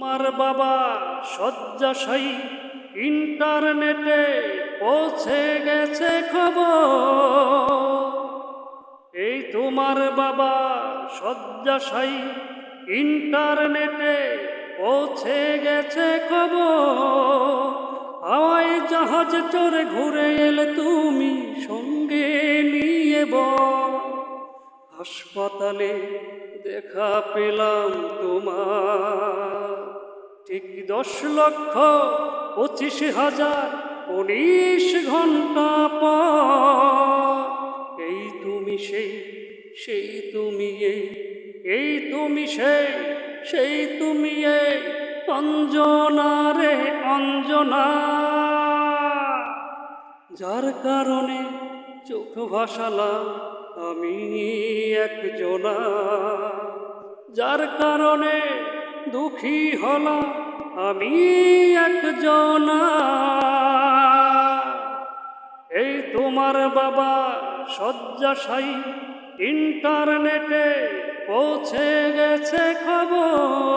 আমার বাবা শয্যাশায়ী ইন্টারনেটে পৌঁছে গেছে খবর। এই তোমার বাবা শয্যাশায়ী ইন্টারনেটে পৌঁছে গেছে খবর। হাওয়াই জাহাজ চড়ে ঘুরে এলে তুমি সঙ্গে নিয়ে বল। হাসপাতালে দেখা পেলাম তোমার ঠিক দশ লক্ষ পঁচিশ হাজার, উনিশ ঘণ্টা পর। এই তুমি সেই সেই তুমি এই এই তুমি সেই সেই তুমি এই, অঞ্জনা রে অঞ্জনা। যার কারণে চোখ ভাসালাম আমি একজনা। যার কারণে দুঃখী হলাম আমি একজনা এই তোমার বাবা শয্যাশায়ী ইন্টারনেটে পৌঁছে গেছে খবর।